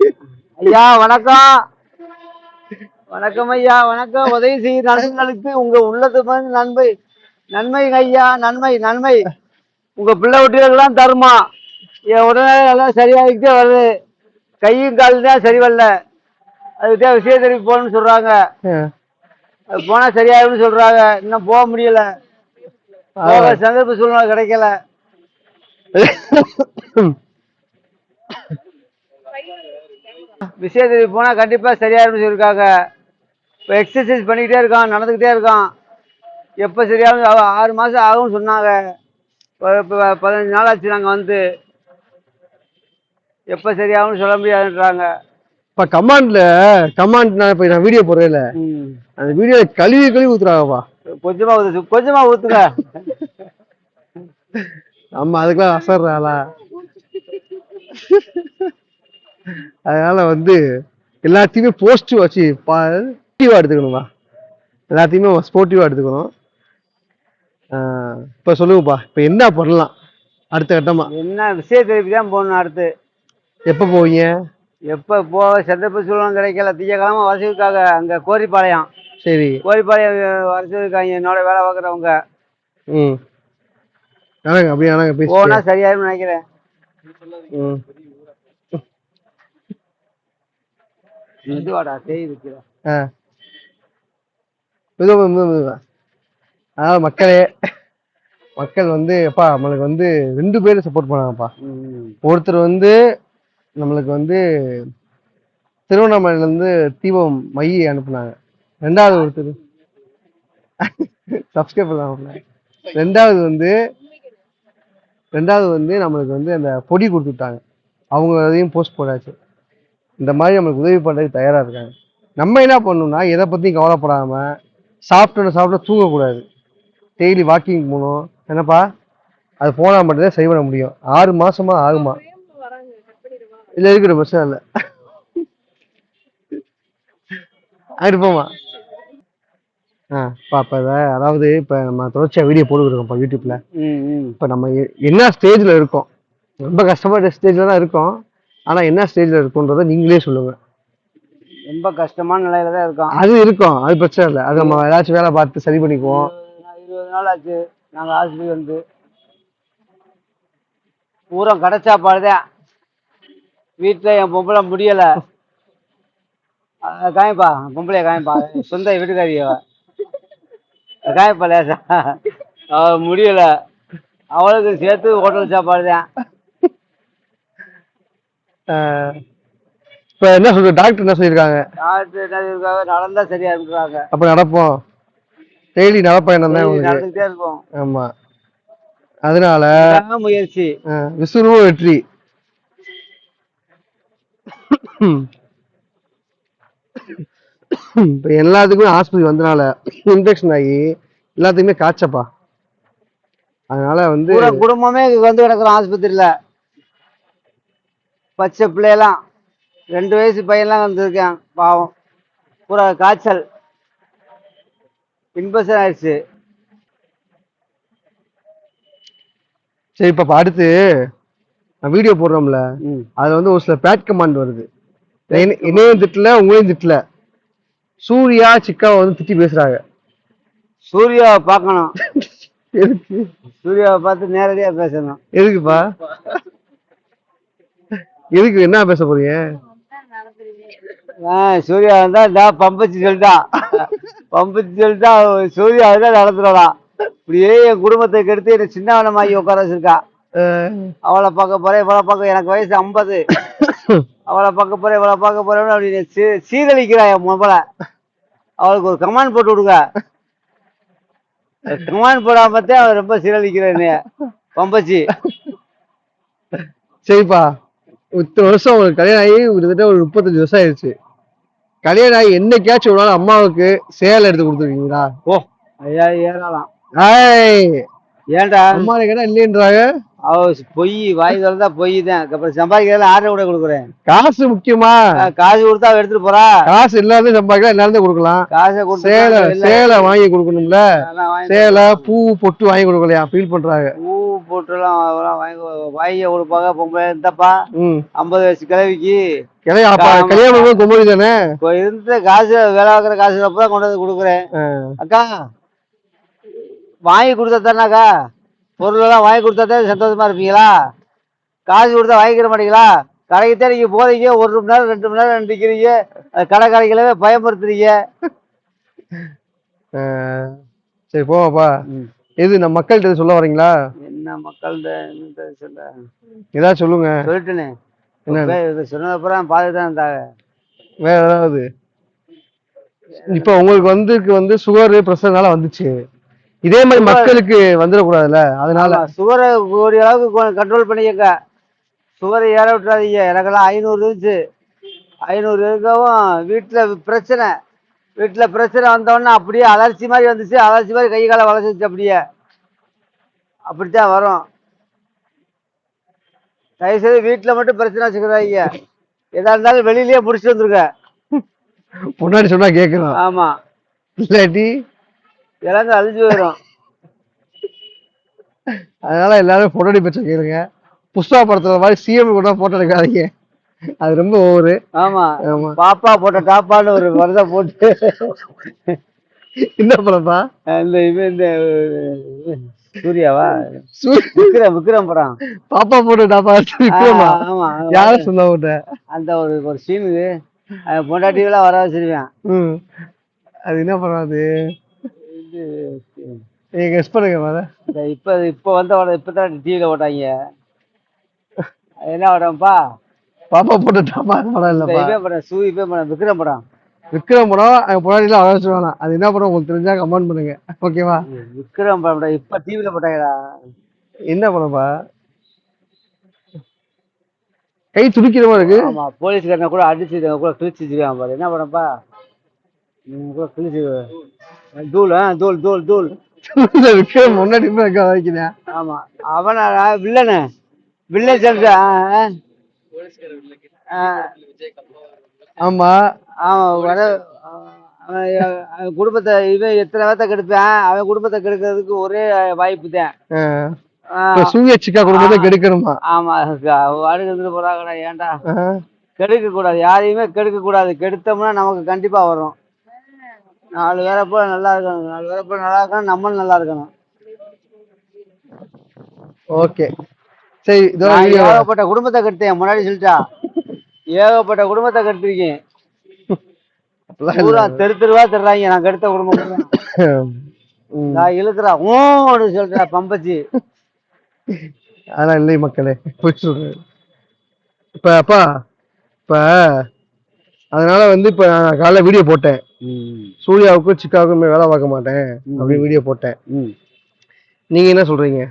ஐயா வணக்கம். வணக்கம் ஐயா வணக்கம். உதவி செய்யும் நண்பர்களுக்கு உங்க உள்ளது வந்து நன்மை. நன்மைங்க ஐயா நன்மை நன்மை. உங்க பிள்ளை குட்டிகளுக்கெல்லாம் தருமா? என் உடனே எல்லாம் சரியாகிட்டே வருது. கையும் காலும் தான் சரி வரல அதுக்கு தான் விஷய தெரிவி போகணும்னு சொல்றாங்க. அது போனா சரியாகும்னு சொல்றாங்க. இன்னும் போக முடியல. போக சந்தர்ப்ப சூழ்நிலை கிடைக்கல. விஷயத்துக்கு போனா கண்டிப்பா சரியாயிரும்னு சொல்லியிருக்காங்க. இப்போ எக்ஸசைஸ் பண்ணிக்கிட்டே இருக்கான் நடந்துக்கிட்டே இருக்கான். எப்போ சரியாகும் ஆறு மாசம் ஆகும்னு சொன்னாங்க. இப்போ பதினஞ்சு நாள் ஆச்சு நாங்கள் வந்து. எப்போ சரியாகும்னு சொல்ல முடியாதுன்றாங்க. இப்ப கமாண்ட்ல கமாண்ட் நான் இப்ப நான் வீடியோ போடுறேன்ல. அந்த வீடியோல கழுவி கழுவி ஊத்துறாங்கப்பா. கொஞ்சமா ஊத்து கொஞ்சமா ஊத்துங்க. நம்ம அதுக்கெல்லாம் அசர்றாளா அதனால வந்து எல்லாத்தையுமே போஸ்டிவ் வச்சு ஸ்போர்ட்டிவா எடுத்துக்கணும்பா எல்லாத்தையுமே ஸ்போர்ட்டிவா எடுத்துக்கணும். இப்ப சொல்லுங்கப்பா இப்ப என்ன பண்ணலாம்? அடுத்த கட்டமா? என்ன விஷய தெரிவி தான் போகணும் அடுத்து. எப்ப போவீங்க? எப்போ போக சந்தர்ப்ப சூழ்நிலை கிடைக்கல. திங்கக்கிழமை வசதிக்காக அங்கே கோரிப்பாளையம். சரி. கோரிப்பாளையம் வசதிக்காங்க என்னோட வேலை பார்க்குறவங்க. ம். ஆனாங்க அப்படியே ஆனாங்க பேசி போனா சரியாயிரும்னு நினைக்கிறேன். ம். மெதுவாடா தேய் ஆ. மெதுவா மெதுவா அதாவது மக்களே மக்கள் வந்து அப்பா நம்மளுக்கு வந்து ரெண்டு பேரும் சப்போர்ட் பண்ணாங்கப்பா. ஒருத்தர் வந்து நம்மளுக்கு வந்து திருவண்ணாமலையில இருந்து தீபம் மையை அனுப்புனாங்க. ரெண்டாவது ஒருத்தர் சப்ஸ்கிரைப் பண்ணாங்க ரெண்டாவது வந்து ரெண்டாவது வந்து நம்மளுக்கு வந்து அந்த பொடி கொடுத்துட்டாங்க அவங்க அதையும் போஸ்ட் போடாச்சு இந்த மாதிரி நம்மளுக்கு உதவி பண்றதுக்கு தயாரா இருக்காங்க. நம்ம என்ன பண்ணணும்னா எதை பத்தியும் கவலைப்படாம சாப்பிட்டு சாப்பிட்டு தூங்கக்கூடாது. டெய்லி வாக்கிங் போகணும். என்னப்பா? அது போனா மட்டும்தான் சரி பண்ண முடியும். ஆறு மாசமா ஆகுமா? இல்ல இருக்கிற பிரச்சனை இல்ல. அங்கிட்டு போமா ஆ பாப்பா அதாவது இப்ப நம்ம தொடர்ச்சியா வீடியோ போட்டுருக்கோம்ப்பா யூடியூப்ல ம் ம். இப்ப நம்ம என்ன ஸ்டேஜ்ல இருக்கோம்? ரொம்ப கஷ்டப்பட்ட ஸ்டேஜ்ல தான் இருக்கோம். ஆனா என்ன ஸ்டேஜ்ல இருக்கோன்றத நீங்களே சொல்லுங்க. ரொம்ப கஷ்டமான நிலையில தான் இருக்கோம். அது இருக்கும். அது பிரச்சனை இல்லை. அது நம்ம ஏதாச்சும் வேலை பார்த்து சரி பண்ணிக்குவோம். நான் இருபது நாள் ஆச்சு. நாங்கள் ஆஸ்பத்திரி வந்து. பூரா கடை சாப்பாடு தான் வீட்டில் என் பொம்பளை முடியலை. காயப்பா. பொம்பளைய காயப்பா. சொந்த வீட்டுக்காரிய. காயப்பா லேசா. அவ முடியல. அவளுக்கு சேர்த்து ஹோட்டல் சாப்பாடு தான் இப்ப என்ன சொல்ற டாக்டர் என்ன சொல்லியிருக்காங்க டாக்டர் என்ன இருக்காங்க நடந்தா சரியா இருக்கிறாங்க அப்ப நடப்போம். டெய்லி நடப்பயணம் தான் உங்களுக்கு. நடந்துக்கிட்டே இருக்கும் ஆமா. அதனால முயற்சி. விஸ்வரூப வெற்றி. இப்ப எல்லாத்துக்குமே ஆஸ்பத்திரி வந்தனால இன்ஃபெக்ஷன் ஆகி எல்லாத்துக்குமே காய்ச்சப்பா. அதனால வந்து குடும்பமே வந்து கிடக்குறோம் ஆஸ்பத்திரியில. பச்சை பிள்ளையெல்லாம் ரெண்டு வயசு பையன்லாம் வந்திருக்கேன் பாவம். பூரா காய்ச்சல். இன்ஃபெக்ஷன் ஆயிடுச்சு. சரி இப்ப அடுத்து நான் வீடியோ போடுறோம்ல. அதுல வந்து ஒரு சில பேட் கமாண்ட் வருது. என்ன- என்னையும் திட்டல உங்களையும் திட்டல. சூர்யா சிக்காவை வந்து திட்டி பேசுறாங்க. சூர்யாவை பார்க்கணும். எதுக்கு? சூர்யாவை பார்த்து நேரடியா பேசணும். எதுக்குப்பா? எதுக்கு என்ன பேச போறீங்க? சூர்யா வந்தா இந்த பம்பச்சு சொல்லிட்டான் பம்பச்சு சொல்லிட்டா சூர்யா தான் நடத்துறலாம் இப்படியே என் குடும்பத்தை கெடுத்து என்னை சின்னவனமாகி உட்கார வச்சிருக்கா. அவளை பார்க்க போறேன் இவளை பார்க்க எனக்கு வயசு ஐம்பது. அவளை பார்க்க போறேன் இவளை பார்க்க போறேன் அப்படின்னு சீரழிக்கிறா என் மொபைல. அவளுக்கு ஒரு கமாண்ட் போட்டு விடுங்க. கமாண்ட் போடாம தான் அவன் ரொம்ப சீரழிக்கிறேன் பம்பச்சி. சரிப்பா. இத்தனை வருஷம் உங்களுக்கு கல்யாணம் ஆகி கிட்டத்தட்ட ஒரு முப்பத்தஞ்சு வருஷம் ஆயிடுச்சு. கல்யாணம் ஆகி என்னைக்காச்சும் ஒரு நாள் அம்மாவுக்கு சேலை எடுத்து கொடுத்துருக்கீங்களா? ஓ ஐயா ஏறலாம் ஏய் ஏன்டா? அம்மா கேட்டா இல்லைன்றாங்க. பொய் வாய் திறந்தா பொய் தான் அப்புறம் சம்பாதிக்கிறதுல ஆர்டர் கூட கொடுக்குறேன். காசு முக்கியமா? காசு கொடுத்தா எடுத்துட்டு போறா. காசு இல்லாத சம்பாதிக்கலாம் எல்லாரும் கொடுக்கலாம். காசை சேலை சேலை வாங்கி கொடுக்கணும்ல. சேலை பூ பொட்டு வாங்கி கொடுக்கலையா? ஃபீல் பண்றாங்க. பூ போட்டுலாம் வாங்கி வாங்கி கொடுப்பாங்க. பொம்பளை இந்தப்பா ம். ஐம்பது வயசு கிழவிக்கு. கல்யாணம் குமரி தானே? இருந்த காசு வேலை பார்க்குற காசு தான் கொண்டு வந்து கொடுக்குறேன். அக்கா வாங்கி கொடுத்தா தானேக்கா பொருளெல்லாம் வாங்கி கொடுத்தா தான் சந்தோஷமா இருப்பீங்களா? காசு கொடுத்தா வாங்கிக்கிற மாட்டீங்களா? கடைக்கு தான் நீங்கள் போறீங்க ஒரு மணி நேரம் ரெண்டு மணி நேரம் நிற்கிறீங்க கடை கடைகளவே பயமுறுத்துறீங்க. சரி போவாப்பா எது நம்ம மக்கள்கிட்ட சொல்ல வரீங்களா? என்ன மக்கள்கிட்ட சொல்ல? ஏதாவது சொல்லுங்க. சொல்லிட்டேனே. என்ன? சொன்னதுக்கப்புறம் பார்த்துட்டு தான் இருந்தாங்க. வேற ஏதாவது? இப்ப உங்களுக்கு வந்து வந்து சுகர் பிரஷர்னால வந்துச்சு. இதே மாதிரி மக்களுக்கு வந்துடக்கூடாதுல்ல? அதனால சுகரை ஒரு அளவுக்கு கண்ட்ரோல் பண்ணிக்கங்க. சுகரை ஏற விட்டுறாதீங்க. எனக்கெல்லாம் ஐநூறு இருந்துச்சு. ஐநூறு இருக்கவும் வீட்டில் பிரச்சனை. வீட்டில் பிரச்சனை வந்தோடனே அப்படியே அலர்ச்சி மாதிரி வந்துச்சு. அலர்ச்சி மாதிரி கை காலை வளைச்சிச்சு அப்படியே. அப்படித்தான் வரும். தயவுசெய்து வீட்டில் மட்டும் பிரச்சனை வச்சுக்கிறாங்க எதா இருந்தாலும் வெளியிலேயே முடிச்சுட்டு வந்துருங்க. முன்னாடி சொன்னா கேட்கணும். ஆமாம் இல்லாட்டி இறந்து அழிஞ்சு போயிடும் அதனால எல்லாரும் போட்டோ எடுக்க கேளுங்க புஷ்பா படத்துல மாதிரி சிஎம் கூட போட்டோ எடுக்காதீங்க. அது ரொம்ப ஓவரு ஆமா. பாப்பா போட்ட டாப்பான்னு ஒரு மருந்தை போட்டு. என்ன படம்ப்பா இந்த இவன் இந்த சூர்யாவா? விக்ரம் விக்ரம் படம். பாப்பா போட்டோ டாப்பா விக்ரமா? ஆமா யார சொன்ன உன்ட்ட? அந்த ஒரு ஒரு சீனுக்கு பொண்டாட்டிவெல்லாம் வர வச்சிருவேன். அது என்ன படம் அது? இது நீங்க கெஸ் பண்ணுங்க மேல இப்போ இப்போ வந்த படம் இப்போ தான் டிவியில் போட்டாங்க அது என்ன படம்ப்பா பாப்பா போட்டோ படம் இல்லப்பா. இவன் படம் சூ இவன் படம் விக்ரம் படம். விக்ரம் படம் பொன்னாடிலாம் வர வச்சுருவாங்க அது என்ன படம் உங்களுக்கு தெரிஞ்சா கமெண்ட் பண்ணுங்க. ஓகேவா விக்ரம் படம் இப்போ டிவியில் போட்டாங்கடா. என்ன படம்ப்பா கை துடிக்கிற மாதிரி இருக்கு? ஆமா போலீஸ்காரனை கூட அடிச்சு கூட கிழிச்சு பாரு. என்ன படம்ப்பா கூட கிழிச்சு தூள் தூள் தூள் தூள். விக்ரம் முன்னாடி வைக்கிறேன் ஆமா. அவனா வில்லனு. வில்லன் செல்சா ஆமா. ஆமா வர அவன் குடும்பத்தை இவன் எத்தனை பேர்த்த கெடுப்பான்? அவன் குடும்பத்தை கெடுக்கிறதுக்கு ஒரே வாய்ப்பு தான். அஹ், ஆ, இப்ப சூரிய சிக்கா குடும்பத்தை கெடுக்கணுமா? ஆமா அடுத்து வந்துட்டு போறாங்கடா ஏன்டா? கெடுக்க கூடாது யாரையுமே கெடுக்க கூடாது கெடுத்தோம்னா நமக்கு கண்டிப்பா வரும். நாலு பேரை போல நல்லா இருக்கணும். நாலு பேரை போல நல்லா இருக்கணும் நம்மளும் நல்லா இருக்கணும். ஓகே. சரி இதோ ஏகப்பட்ட குடும்பத்தை கெடுத்தேன். முன்னாடி சொல்லிட்டா. ஏகப்பட்ட குடும்பத்தை கெடுத்திருக்கேன். பூரா தெரு தெருவா தர்றாங்க. நான் கெடுத்த குடும்பம். நான் இழுக்கிறா. ஓன்னு சொல்றா பம்பச்சி. அதெல்லாம் இல்லை மக்களே. போய் சொல்றேன் இப்ப அப்பா இப்ப அதனால வந்து இப்ப நான் காலைல வீடியோ போட்டேன். சூர்யாவுக்கும் சிக்காவுக்கும் வேலை பார்க்க மாட்டேன் அப்படின்னு வீடியோ போட்டேன். ம். நீங்க என்ன சொல்றீங்க?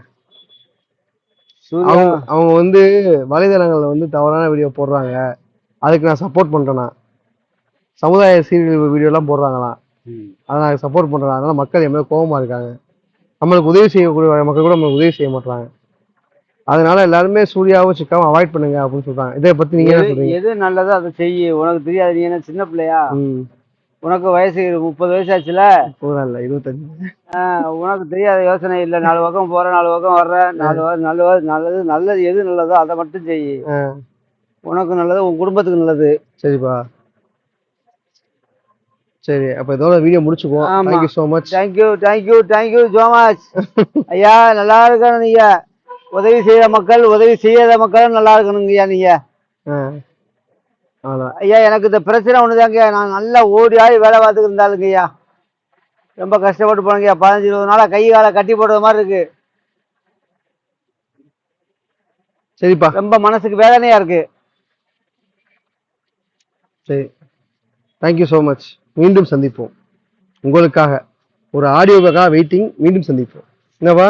அவங்க அவங்க வந்து வலைதளங்கள்ல வந்து தவறான வீடியோ போடுறாங்க. அதுக்கு நான் சப்போர்ட் பண்றேனா? சமுதாய சீரியல் வீடியோலாம் போடுறாங்களாம் ம். அதை நான் சப்போர்ட் பண்றேன்? அதனால மக்கள் என் மேல கோவமா இருக்காங்க. நம்மளுக்கு உதவி செய்யக்கூடிய மக்கள் கூட நம்மளுக்கு உதவி செய்ய மாட்டாங்க அதனால எல்லாருமே சூர்யாவும் சிக்காவும் அவாய்ட் பண்ணுங்க அப்படின்னு சொல்றாங்க. இதை பத்தி நீங்க என்ன எது சொல்றீங்க? எது நல்லதோ அதை செய்யு. உனக்கு தெரியாது. நீ என்ன சின்ன பிள்ளையா? உனக்கு வயசு முப்பது வயசு ஆச்சுல? இல்ல இருபத்தஞ்சு. உனக்கு தெரியாத யோசனை இல்லை. நாலு பக்கம் போற நாலு பக்கம் வர்ற. நாலு வ- நல்ல நல்லது நல்லது எது நல்லதோ அதை மட்டும் செய் உனக்கு நல்லது உன் குடும்பத்துக்கு நல்லது. சரிப்பா. சரி அப்ப இதோட video முடிச்சுக்குவோம். Thank you so much thank you thank you thank you so much ஐயா நல்லா இருக்கணும் நீங்க. உதவி செய்யற மக்கள் உதவி செய்யாத மக்களும் நல்லா இருக்கணுங்கய்யா நீங்க. ஐயா எனக்கு இந்த பிரச்சனை ஒண்ணுதாங்க நான் நல்லா ஓடி ஆடி வேலை பார்த்துட்டு இருந்தாலுங்கய்யா. ரொம்ப கஷ்டப்பட்டு போனங்கய்யா. பதினஞ்சு இருபது நாளா கை காலை கட்டி போடுற மாதிரி இருக்கு. சரிப்பா. ரொம்ப மனசுக்கு வேதனையா இருக்கு. சரி. தேங்க்யூ ஸோ மச் மீண்டும் சந்திப்போம். உங்களுக்காக ஒரு ஆடியோக்காக வெயிட்டிங் மீண்டும் சந்திப்போம். என்னப்பா?